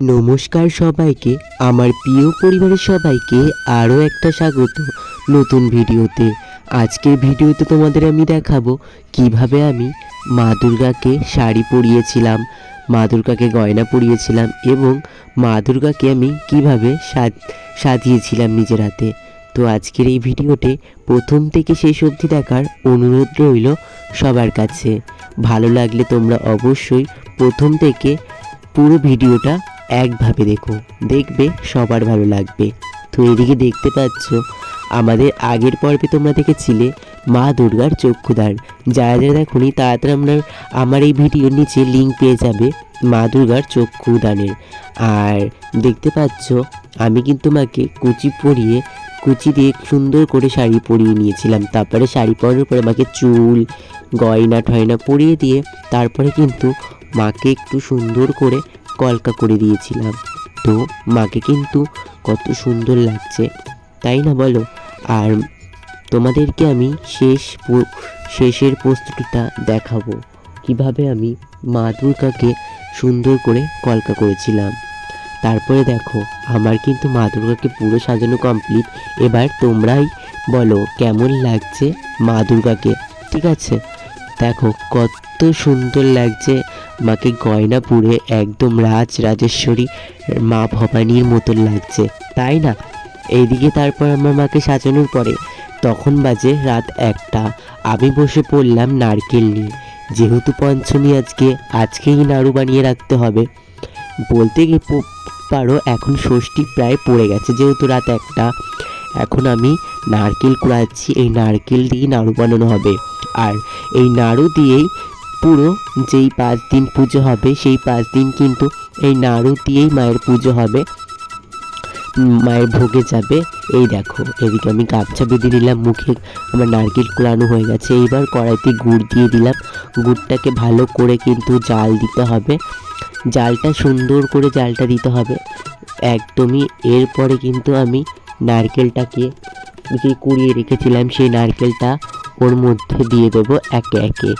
নমস্কার সবাইকে, আমার প্রিয় পরিবারের সবাইকে আরও একটা স্বাগত নতুন ভিডিওতে। আজকের ভিডিওতে তোমাদের আমি দেখাবো কীভাবে আমি মা দুর্গাকে শাড়ি পরিয়েছিলাম, মা দুর্গাকে গয়না পরিয়েছিলাম এবং মা দুর্গাকে আমি কীভাবে সাজ, সাজিয়েছিলাম নিজের হাতে। তো আজকের এই ভিডিওতে প্রথম থেকে শেষ অবধি দেখার অনুরোধ রইল সবার কাছে। ভালো লাগলে তোমরা অবশ্যই প্রথম থেকে পুরো ভিডিওটা একভাবে দেখো। দেখবে সবার ভালো লাগবে। তো এদিকে দেখতে পাচ্ছ, আমাদের আগের পর্বে তোমরা দেখেছিলে মা দুর্গার চক্ষুদান যারা যারা দেখুনি তাড়াতাড়ি আপনার আমার এই ভিডিওর নিচে লিঙ্ক পেয়ে যাবে মা দুর্গার চক্ষুদানের। আর দেখতে পাচ্ছ, আমি কিন্তু মাকে কুচি পরিয়ে, কুচি দিয়ে সুন্দর করে শাড়ি পরিয়ে নিয়েছিলাম। তারপরে শাড়ি পরানোর পরে মাকে চুল গয়না ঠয়না পরিয়ে দিয়ে, তারপরে কিন্তু মাকে একটু সুন্দর করে কলকা করে দিয়েছিলাম। তো মাকে কিন্তু কত সুন্দর লাগছে, তাই না বলো? আর তোমাদেরকে আমি শেষ শেষের প্রস্তুতিটা দেখাবো। কীভাবে আমি মা দুর্গাকে সুন্দর করে কলকা করেছিলাম। তারপরে দেখো, আমার কিন্তু মা দুর্গাকে পুরো সাজানো কমপ্লিট এবার তোমরাই বলো, কেমন লাগছে মা দুর্গাকে? ঠিক আছে? দেখো কত সুন্দর লাগছে। মাকে গয়না পুরে একদম রাজ রাজেশ্বরী মা ভবানীর মতন লাগছে, তাই না? এইদিকে তারপর আমার মাকে সাজানোর পরে তখন বাজে রাত একটা। আমি বসে পড়লাম নারকেল নিয়ে। যেহেতু পঞ্চমী আজকে, আজকেই নাড়ু বানিয়ে রাখতে হবে। বলতে গিয়ে পারো, এখন ষষ্ঠী প্রায় পড়ে গেছে যেহেতু রাত একটা। এখন আমি নারকেল কুড়াচ্ছি, এই নারকেল দিয়ে নাড়ু বানানো হবে। আর এই নাড়ু দিয়েই পুরো যেই পাঁচ দিন পুজো হবে, সেই পাঁচ দিন কিন্তু এই নাড়ু দিয়েই মায়ের পুজো হবে। মায়ের ভোগে যাবে। এই দেখো, এদিকে আমি গামছা বেঁধে নিলাম, মুখে আমার নারকেল কুড়ানো হয়ে গেছে। এইবার কড়াইতে গুড় দিয়ে দিলাম। গুড়টাকে ভালো করে কিন্তু জাল দিতে হবে। জালটা সুন্দর করে জালটা দিতে হবে। একদমই এরপরে কিন্তু আমি নারকেলটাকে যে কুড়িয়ে রেখেছিলাম, সেই নারকেলটা ওর মধ্যে দিয়ে দেবো একে একে।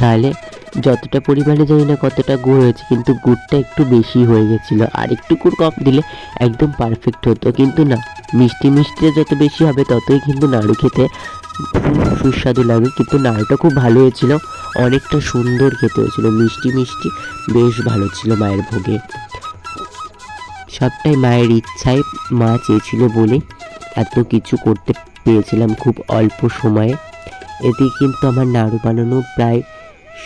তাহলে যতটা পরিমাণে জানি না কতটা গুড় হয়েছে, কিন্তু গুড়টা একটু বেশি হয়ে গেছিল। আর একটু গুড় কম দিলে একদম পারফেক্ট হতো। কিন্তু না, মিষ্টি মিষ্টিটা যত বেশি হবে, ততই কিন্তু নাড়ু খেতে খুব সুস্বাদু লাগে। কিন্তু নাড়ুটা খুব ভালো হয়েছিল। অনেকটা সুন্দর খেতে হয়েছিল। মিষ্টি মিষ্টি বেশ ভালো ছিল মায়ের ভোগে। সবটাই মায়ের ইচ্ছায় মা চেয়েছিল বলে এত কিছু করতে পেরেছিলাম খুব অল্প সময়ে। এতে কিন্তু আমার নাড়ু বানানো প্রায়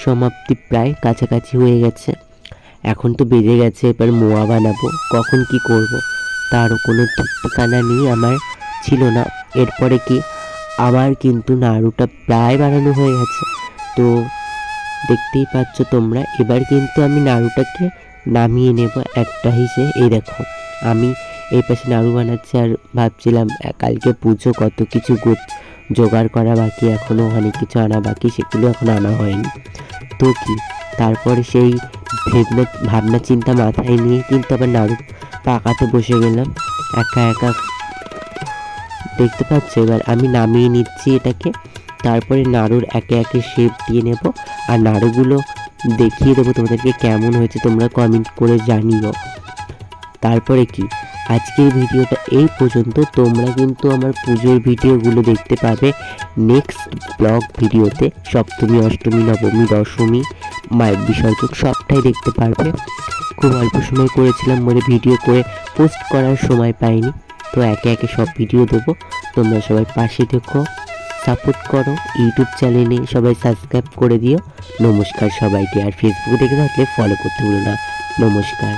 সমাপ্তি প্রায় কাছাকাছি হয়ে গেছে। এখন তো বেজে গেছে, এবার মোয়া বানাবো। কখন কি করব? তারও কোনো ঠিকানা নেই আমার, ছিল না। এরপরে কি? আমার কিন্তু নাড়ুটা প্রায় বানানো হয়ে গেছে। তো দেখতেই পাচ্ছ তোমরা, এবার কিন্তু আমি নাড়ুটাকে নামিয়ে নেব একটা হিসেবে এই দেখো, আমি এই পাশে নাড়ু বানাচ্ছি আর ভাবছিলাম কালকে পুজো, কত কিছু গোছ জোগাড় করা বাকি এখনও অনেক কিছু আনা বাকি, সেগুলো এখন আনা হয়নি। তো কি? তারপরে সেই ভাবনা ভাবনা, চিন্তা মাথায় নিয়ে কিন্তু আবার নাড়ু পাকাতে বসে গেলাম। একা একা দেখতে পাচ্ছ? এবার আমি নামিয়ে নিচ্ছি এটাকে। তারপরে নাড়ুর একে একে শেপ দিয়ে নেব। আর নাড়ুগুলো দেখিয়ে দেবো তোমাদেরকে কেমন হয়েছে, তোমরা কমেন্ট করে জানিও। তারপরে কি? আজকের ভিডিওটা এই পর্যন্ত। তোমরা কিন্তু আমার পুজোর ভিডিওগুলো দেখতে পাবে নেক্সট ব্লগ ভিডিওতে। সপ্তমী, অষ্টমী, নবমী, দশমী, মায়ের বিসর্জন সবটাই দেখতে পারবে। খুব অল্প সময় করেছিলাম বলে ভিডিও করে পোস্ট করার সময় পাইনি। তো একে একে সব ভিডিও দেবো। তোমরা সবাই পাশে দেখো সাপোর্ট করো ইউটিউব চ্যানেলে সবাই সাবস্ক্রাইব করে দিও। নমস্কার সবাইকে। আর ফেসবুকে দেখে থাকলে ফলো করতে ভুলো না। নমস্কার।